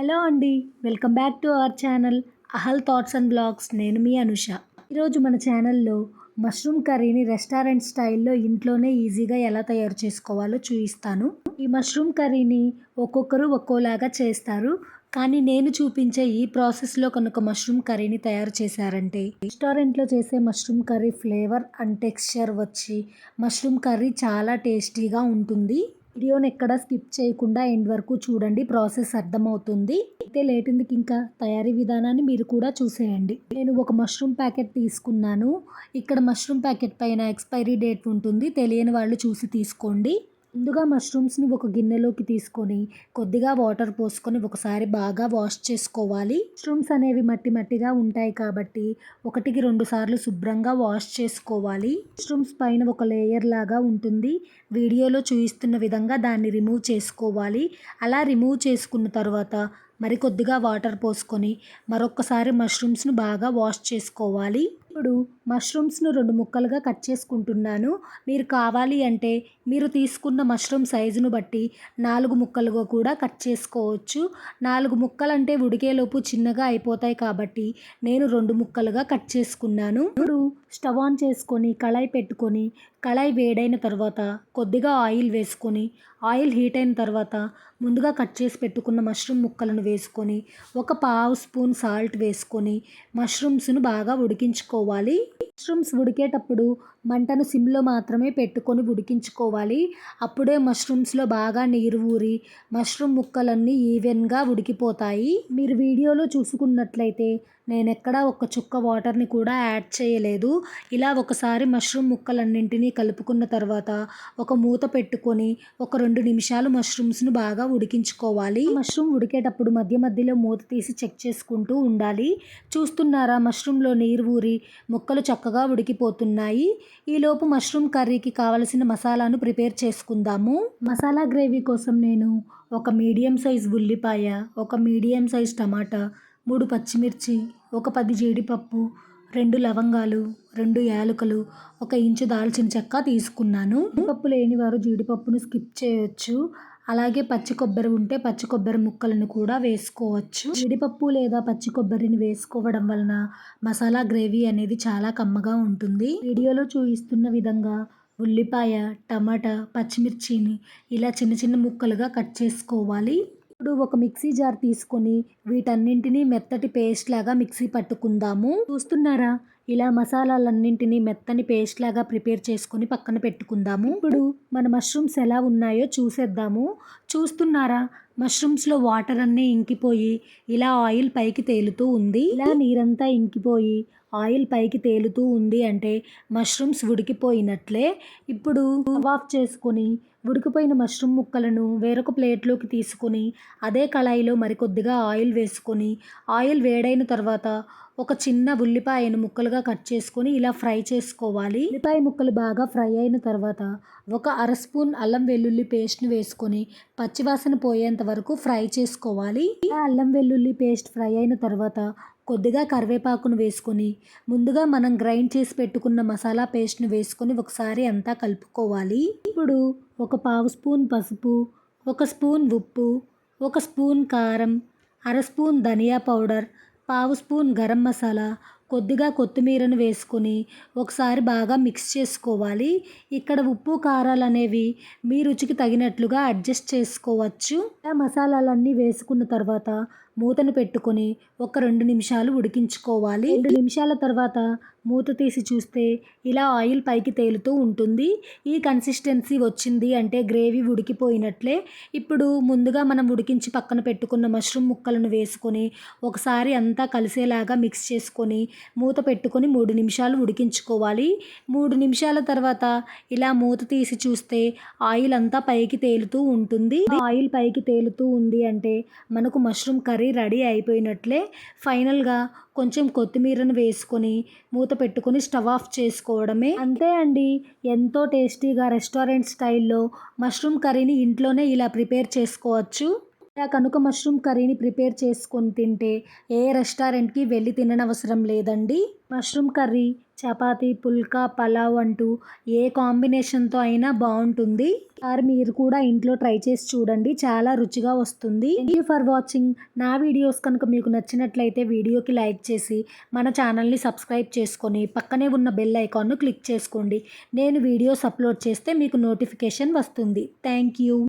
Hello అండి welcome back to our channel Ahal thoughts and blogs. నేను మీ అనుష. ఈరోజు మన ఛానల్లో మష్రూమ్ కర్రీని రెస్టారెంట్ స్టైల్లో ఇంట్లోనే ఈజీగా ఎలా తయారు చేసుకోవాలో చూపిస్తాను. ఈ మష్రూమ్ కర్రీని ఒక్కొక్కరు ఒక్కోలాగా చేస్తారు కానీ నేను చూపించే ఈ ప్రాసెస్లో కనుక మష్రూమ్ కర్రీని తయారు చేశారంటే రెస్టారెంట్లో చేసే mushroom curry flavour and texture వచ్చి మష్రూమ్ కర్రీ చాలా టేస్టీగా ఉంటుంది. వీడియోని ఎక్కడ స్కిప్ చేయకుండా ఎండ్ వరకు చూడండి. ప్రాసెస్ అర్థమవుతుంది. అయితే లేట్ ఎందుకు ఇంకా తయారీ విధానాన్ని మీరు కూడా చూసేయండి. నేను ఒక మష్రూమ్ ప్యాకెట్ తీసుకున్నాను. ఇక్కడ మష్రూమ్ ప్యాకెట్ పైన ఎక్స్పైరీ డేట్ ఉంటుంది. తెలియని వాళ్ళు చూసి తీసుకోండి. ముందుగా మష్రూమ్స్ని ఒక గిన్నెలోకి తీసుకొని కొద్దిగా వాటర్ పోసుకొని ఒకసారి బాగా వాష్ చేసుకోవాలి. మష్రూమ్స్ అనేవి మట్టి మట్టిగా ఉంటాయి కాబట్టి ఒకటికి రెండు సార్లు శుభ్రంగా వాష్ చేసుకోవాలి. మష్రూమ్స్ పైన ఒక లేయర్ లాగా ఉంటుంది. వీడియోలో చూపిస్తున్న విధంగా దాన్ని రిమూవ్ చేసుకోవాలి. అలా రిమూవ్ చేసుకున్న తర్వాత మరి కొద్దిగా వాటర్ పోసుకొని మరొకసారి మష్రూమ్స్ను బాగా వాష్ చేసుకోవాలి. ఇప్పుడు మష్రూమ్స్ను రెండు ముక్కలుగా కట్ చేసుకుంటున్నాను. మీరు కావాలి అంటే మీరు తీసుకున్న మష్రూమ్ సైజును బట్టి నాలుగు ముక్కలుగా కూడా కట్ చేసుకోవచ్చు. నాలుగు ముక్కలు అంటే ఉడికేలోపు చిన్నగా అయిపోతాయి కాబట్టి నేను రెండు ముక్కలుగా కట్ చేసుకున్నాను. ఇప్పుడు స్టవ్ ఆన్ చేసుకొని కళాయి పెట్టుకొని కళాయి వేడైన తర్వాత కొద్దిగా ఆయిల్ వేసుకొని ఆయిల్ హీట్ అయిన తర్వాత ముందుగా కట్ చేసి పెట్టుకున్న మష్రూమ్ ముక్కలను వేసుకొని ఒక పావు స్పూన్ సాల్ట్ వేసుకొని మష్రూమ్స్ను బాగా ఉడికించుకోవాలి. మష్రూమ్స్ ఉడికేటప్పుడు మంటను సిమ్లో మాత్రమే పెట్టుకొని ఉడికించుకోవాలి. అప్పుడే మష్రూమ్స్లో బాగా నీరు ఊరి మష్రూమ్ ముక్కలన్నీ ఈవెన్గా ఉడికిపోతాయి. మీరు వీడియోలో చూసుకున్నట్లయితే నేను ఎక్కడ ఒక చుక్క వాటర్ని కూడా యాడ్ చేయలేదు. ఇలా ఒకసారి మష్రూమ్ ముక్కలన్నింటినీ కలుపుకున్న తర్వాత ఒక మూత పెట్టుకొని ఒక రెండు నిమిషాలు మష్రూమ్స్ను బాగా ఉడికించుకోవాలి. మష్రూమ్ ఉడికేటప్పుడు మధ్య మధ్యలో మూత తీసి చెక్ చేసుకుంటూ ఉండాలి. చూస్తున్నారా మష్రూమ్లో నీరు ఊరి ముక్కలు చక్కగా ఉడికిపోతున్నాయి. ఈలోపు మష్రూమ్ కర్రీకి కావలసిన మసాలాను ప్రిపేర్ చేసుకుందాము. మసాలా గ్రేవీ కోసం నేను ఒక మీడియం సైజ్ ఉల్లిపాయ ఒక మీడియం సైజ్ టమాటా మూడు పచ్చిమిర్చి ఒక పది జీడిపప్పు రెండు లవంగాలు రెండు యాలకులు ఒక ఇంచు దాల్చిన చెక్క తీసుకున్నాను. పప్పు లేని వారు జీడిపప్పును స్కిప్ చేయొచ్చు. అలాగే పచ్చి కొబ్బరి ఉంటే పచ్చి కొబ్బరి ముక్కలను కూడా వేసుకోవచ్చు. జీడిపప్పు లేదా పచ్చి కొబ్బరిని వేసుకోవడం వలన మసాలా గ్రేవీ అనేది చాలా కమ్మగా ఉంటుంది. వీడియోలో చూపిస్తున్న విధంగా ఉల్లిపాయ టమాటా పచ్చిమిర్చిని ఇలా చిన్న చిన్న ముక్కలుగా కట్ చేసుకోవాలి. ఇప్పుడు ఒక మిక్సీ జార్ తీసుకొని వీటన్నింటినీ మెత్తటి పేస్ట్ లాగా మిక్సీ పట్టుకుందాము. చూస్తున్నారా? ఇలా మసాలాలన్నింటినీ మెత్తని పేస్ట్ లాగా ప్రిపేర్ చేసుకొని పక్కన పెట్టుకుందాము. ఇప్పుడు మన మష్రూమ్స్ ఎలా ఉన్నాయో చూసేద్దాము. చూస్తున్నారా? మష్రూమ్స్లో వాటర్ అన్నీ ఇంకిపోయి ఇలా ఆయిల్ పైకి తేలుతూ ఉంది. ఇలా నీరంతా ఇంకిపోయి ఆయిల్ పైకి తేలుతూ ఉంది అంటే మష్రూమ్స్ ఉడికిపోయినట్లే. ఇప్పుడు ఆఫ్ చేసుకొని ఉడికిపోయిన మష్రూమ్ ముక్కలను వేరొక ప్లేట్లోకి తీసుకొని అదే కళాయిలో మరికొద్దిగా ఆయిల్ వేసుకొని ఆయిల్ వేడైన తర్వాత ఒక చిన్న ఉల్లిపాయను ముక్కలుగా కట్ చేసుకొని ఇలా ఫ్రై చేసుకోవాలి. ఉల్లిపాయ ముక్కలు బాగా ఫ్రై అయిన తర్వాత ఒక అర స్పూన్ అల్లం వెల్లుల్లి పేస్ట్ని వేసుకొని పచ్చివాసన పోయేంత వరకు ఫ్రై చేసుకోవాలి. అల్లం వెల్లుల్లి పేస్ట్ ఫ్రై అయిన తర్వాత కొద్దిగా కరివేపాకును వేసుకొని ముందుగా మనం గ్రైండ్ చేసి పెట్టుకున్న మసాలా పేస్ట్ని వేసుకొని ఒకసారి అంతా కలుపుకోవాలి. ఇప్పుడు ఒక పావు స్పూన్ పసుపు ఒక స్పూన్ ఉప్పు ఒక స్పూన్ కారం అర స్పూన్ ధనియా పౌడర్ పావు స్పూన్ గరం మసాలా కొద్దిగా కొత్తిమీరను వేసుకొని ఒకసారి బాగా మిక్స్ చేసుకోవాలి. ఇక్కడ ఉప్పు కారాలు అనేవి మీ రుచికి తగినట్లుగా అడ్జస్ట్ చేసుకోవచ్చు. మసాలాలన్నీ వేసుకున్న తర్వాత మూతను పెట్టుకొని ఒక రెండు నిమిషాలు ఉడికించుకోవాలి. రెండు నిమిషాల తర్వాత మూత తీసి చూస్తే ఇలా ఆయిల్ పైకి తేలుతూ ఉంటుంది. ఈ కన్సిస్టెన్సీ వచ్చింది అంటే గ్రేవీ ఉడికిపోయినట్లే. ఇప్పుడు ముందుగా మనం ఉడికించి పక్కన పెట్టుకున్న మష్రూమ్ ముక్కలను వేసుకొని ఒకసారి అంతా కలిసేలాగా మిక్స్ చేసుకొని మూత పెట్టుకొని మూడు నిమిషాలు ఉడికించుకోవాలి. మూడు నిమిషాల తర్వాత ఇలా మూత తీసి చూస్తే ఆయిల్ అంతా పైకి తేలుతూ ఉంటుంది. ఆయిల్ పైకి తేలుతూ ఉంది అంటే మనకు మష్రూమ్ కర్రీ రెడీ అయిపోయినట్లే ఫైనల్గా కొంచెం కొత్తిమీరను వేసుకొని మూత పెట్టుకొని స్టవ్ ఆఫ్ చేసుకోవడమే. అంతే అండి. ఎంతో టేస్టీగా రెస్టారెంట్ స్టైల్లో మష్రూమ్ కర్రీని ఇంట్లోనే ఇలా ప్రిపేర్ చేసుకోవచ్చు. కనుక మష్రూమ్ కర్రీని ప్రిపేర్ చేసుకొని తింటే ఏ రెస్టారెంట్కి వెళ్ళి తిననవసరం లేదండి? మష్రూమ్ కర్రీ చపాతి పుల్కా పలావ్ అంటూ ఏ కాంబినేషన్తో అయినా బాగుంటుంది. సార్ మీరు కూడా ఇంట్లో ట్రై చేసి చూడండి. చాలా రుచిగా వస్తుంది. థ్యాంక్ యూ ఫర్ వాచింగ్ నా వీడియోస్ కనుక మీకు నచ్చినట్లయితే వీడియోకి లైక్ చేసి మన ఛానల్ని సబ్స్క్రైబ్ చేసుకొని పక్కనే ఉన్న బెల్ ఐకాన్ను క్లిక్ చేసుకోండి. నేను వీడియోస్ అప్లోడ్ చేస్తే మీకు నోటిఫికేషన్ వస్తుంది. Thank you